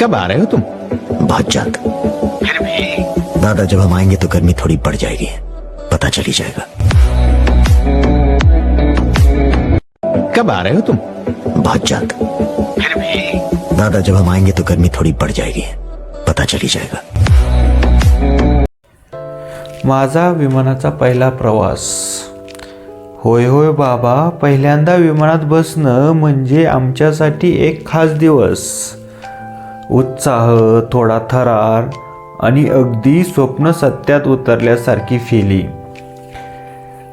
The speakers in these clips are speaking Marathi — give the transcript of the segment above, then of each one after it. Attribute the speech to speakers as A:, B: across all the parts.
A: कब आ रहे हो तुम?
B: बहुत जल्द।
A: फिर भी।
B: दादा जब हम आएंगे तो गर्मी थोड़ी बढ़ जाएगी। पता चल ही जाएगा।
A: कब आ रहे हो तुम?
B: बहुत जल्द।
A: फिर भी।
B: दादा जब हम आएंगे तो गर्मी थोड़ी बढ़ जाएगी। पता चल ही जाएगा।
C: माझा विमानाचा पहिला प्रवास. होय होय बाबा. पहिल्यांदा विमानात बसणं म्हणजे आमच्यासाठी एक खास दिवस. उत्साह थोडा थरार आणि अगदी स्वप्न सत्यात उतरल्यासारखी फिली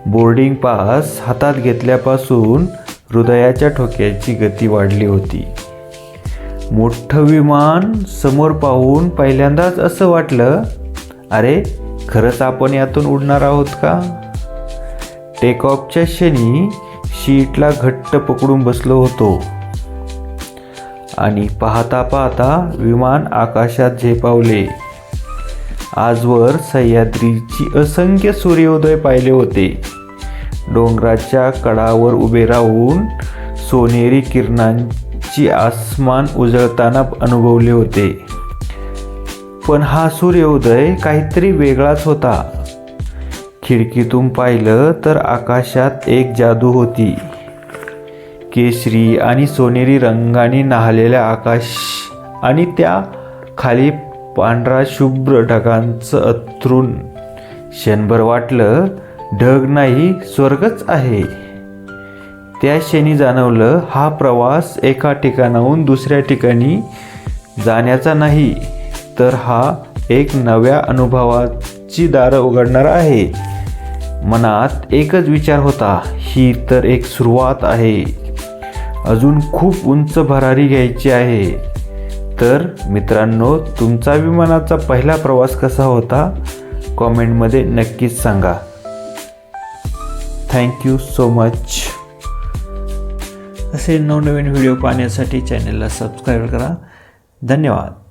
C: बोर्डिंग पास हातात घेतल्यापासून हृदयाच्या ठोक्याची गती वाढली होती. मोठं विमान समोर पाहून पहिल्यांदाच असं वाटलं अरे खरंच आपण यातून उडणार आहोत का? टेक ऑफच्या क्षणी शीटला घट्ट पकडून बसलो होतो. आणि पाहता पाहता विमान आकाशात झेपावले. आजवर सह्याद्रीची असंख्य सूर्योदय पाहिले होते. डोंगराच्या कडावर उभे राहून सोनेरी किरणांची आसमान उजळताना अनुभवले होते. पण हा सूर्योदय काहीतरी वेगळाच होता. खिडकीतून पाहिलं तर आकाशात एक जादू होती. केशरी आणि सोनेरी रंगाने नाहलेल्या आकाश आणि त्या खाली पांढरा शुभ्र ढगांचं अथरून क्षणभर वाटलं ढग नाही स्वर्गच आहे. त्या क्षणी जाणवलं हा प्रवास एका ठिकाणाहून दुसऱ्या ठिकाणी जाण्याचा नाही तर हा एक नव्या अनुभवाची दारं उघडणार आहे. मनात एकच विचार होता ही तर एक सुरुवात आहे. अजून खूप उंच भरारी घ्यायची आहे. तर मित्रांनो तुमचा विमानाचा पहिला प्रवास कसा होता? कॉमेंटमध्ये नक्कीच सांगा. थँक्यू सो मच असे नवनवीन व्हिडिओ पाहण्यासाठी चॅनलला सबस्क्राईब करा. धन्यवाद.